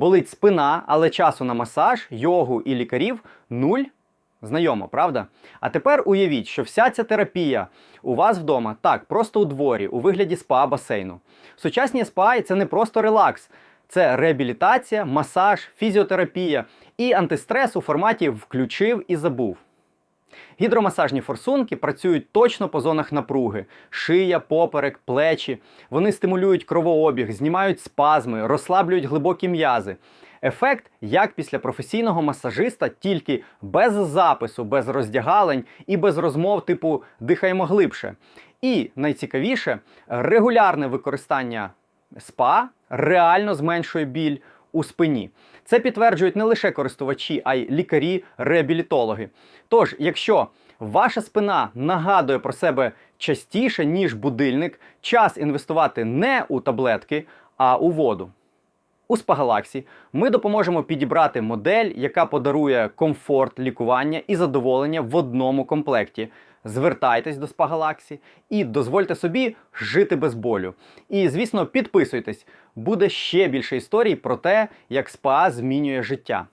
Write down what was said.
Болить спина, але часу на масаж, йогу і лікарів нуль. Знайомо, правда? А тепер уявіть, що вся ця терапія у вас вдома, так, просто у дворі, у вигляді спа-басейну. Сучасні спа це не просто релакс, це реабілітація, масаж, фізіотерапія і антистрес у форматі включив і забув. Гідромасажні форсунки працюють точно по зонах напруги: шия, поперек, плечі. Вони стимулюють кровообіг, знімають спазми, розслаблюють глибокі м'язи. Ефект як після професійного масажиста, тільки без запису, без роздягалень і без розмов типу дихаємо глибше. І найцікавіше, регулярне використання спа реально зменшує біль у спині. Це підтверджують не лише користувачі, а й лікарі, реабілітологи. Тож, якщо ваша спина нагадує про себе частіше, ніж будильник, час інвестувати не у таблетки, а у воду. У Спагалаксі ми допоможемо підібрати модель, яка подарує комфорт лікування і задоволення в одному комплекті. Звертайтесь до Спагалаксі і дозвольте собі жити без болю. І, звісно, підписуйтесь, буде ще більше історій про те, як СПА змінює життя.